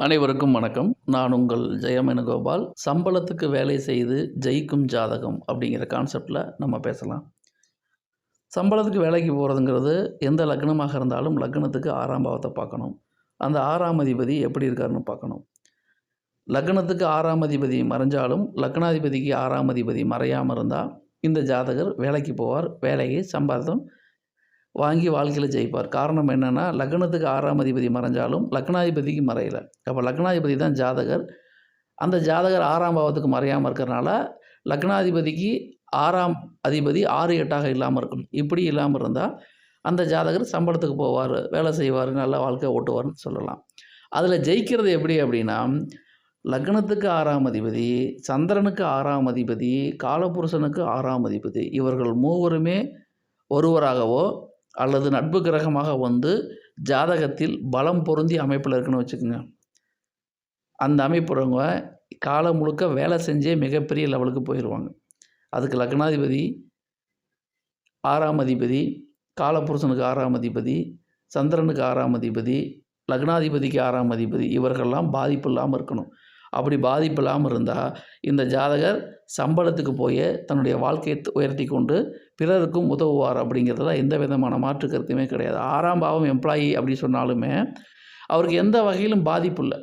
அனைவருக்கும் வணக்கம். நான் உங்கள் ஜெயமேனுகோபால். சம்பளத்துக்கு வேலை செய்து ஜெயிக்கும் ஜாதகம் அப்படிங்கிற கான்செப்டில் நம்ம பேசலாம். சம்பளத்துக்கு வேலைக்கு போகிறதுங்கிறது எந்த லக்னமாக இருந்தாலும் லக்னத்துக்கு ஆறாம் பாவத்தை பார்க்கணும். அந்த ஆறாம் அதிபதி எப்படி இருக்காருன்னு பார்க்கணும். லக்னத்துக்கு ஆறாம் அதிபதி மறைஞ்சாலும் லக்னாதிபதிக்கு ஆறாம் அதிபதி மறையாமல் இருந்தால் இந்த ஜாதகர் வேலைக்கு போவார். வேலையை சம்பாதம் வாங்கி வாழ்க்கையில் ஜெயிப்பார். காரணம் என்னென்னா லக்னத்துக்கு ஆறாம் அதிபதி மறைஞ்சாலும் லக்னாதிபதிக்கு மறையலை. அப்போ லக்னாதிபதி தான் ஜாதகர். அந்த ஜாதகர் ஆறாம் பாவத்துக்கு மறையாமல் இருக்கிறனால லக்னாதிபதிக்கு ஆறாம் அதிபதி ஆறு எட்டாக இல்லாமல் இருக்கணும். இப்படி இல்லாமல் இருந்தால் அந்த ஜாதகர் சம்பளத்துக்கு போவார் வேலை செய்வார் நல்ல வாழ்க்கை ஓட்டுவார்னு சொல்லலாம். அதில் ஜெயிக்கிறது எப்படி அப்படின்னா லக்னத்துக்கு ஆறாம் அதிபதி சந்திரனுக்கு ஆறாம் அதிபதி காலபுருஷனுக்கு ஆறாம் அதிபதி. இவர்கள் மூவருமே ஒருவராகவோ அல்லது நட்பு கிரகமாக வந்து ஜாதகத்தில் பலம் பொருந்தி அமைப்பில் இருக்குன்னு வச்சுக்கோங்க. அந்த அமைப்புறவங்க காலம் முழுக்க வேலை செஞ்சே மிகப்பெரிய லெவலுக்கு போயிடுவாங்க அதுக்கு லக்னாதிபதி ஆறாம் அதிபதி காலபுருஷனுக்கு ஆறாம் அதிபதி சந்திரனுக்கு ஆறாம் அதிபதி லக்னாதிபதிக்கு ஆறாம் அதிபதி இவர்கள்லாம் பாதிப்பு இல்லாமல் இருக்கணும். அப்படி பாதிப்பு இல்லாமல் இருந்தால் இந்த ஜாதகர் சம்பளத்துக்கு போய் தன்னுடைய வாழ்க்கையை உயர்த்தி கொண்டு பிறருக்கும் உதவுவார் அப்படிங்கிறதுல எந்த விதமான மாற்று கருத்துமே கிடையாது. ஆறாம் பாவம் எம்ப்ளாயி அப்படி சொன்னாலுமே அவருக்கு எந்த வகையிலும் பாதிப்பு இல்லை.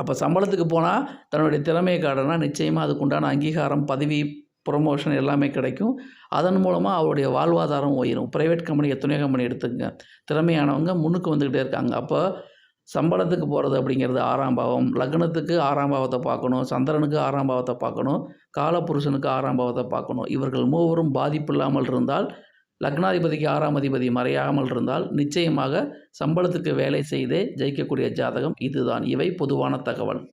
அப்போ சம்பளத்துக்கு போனால் தன்னுடைய திறமையை காட்டினா நிச்சயமாக அதுக்குண்டான அங்கீகாரம் பதவி ப்ரொமோஷன் எல்லாமே கிடைக்கும். அதன் மூலமாக அவருடைய வாழ்வாதாரம் உயரும். ப்ரைவேட் கம்பெனி எத்தனையோ கம்பெனி எடுத்துக்கங்க. திறமையானவங்க முன்னுக்கு வந்துக்கிட்டே இருக்காங்க. அப்போ சம்பளத்துக்கு போகிறது அப்படிங்கிறது ஆறாம் பாவம். லக்னத்துக்கு ஆறாம் பாவத்தை பார்க்கணும். சந்திரனுக்கு ஆறாம் பாவத்தை பார்க்கணும். காலபுருஷனுக்கு ஆறாம் பாவத்தை பார்க்கணும். இவர்கள் மூவரும் பாதிப்பு இல்லாமல் இருந்தால் லக்னாதிபதிக்கு ஆறாம் அதிபதி மறையாமல் இருந்தால் நிச்சயமாக சம்பளத்துக்கு வேலை செய்தே ஜெயிக்கக்கூடிய ஜாதகம் இதுதான். இவை பொதுவான தகவல்.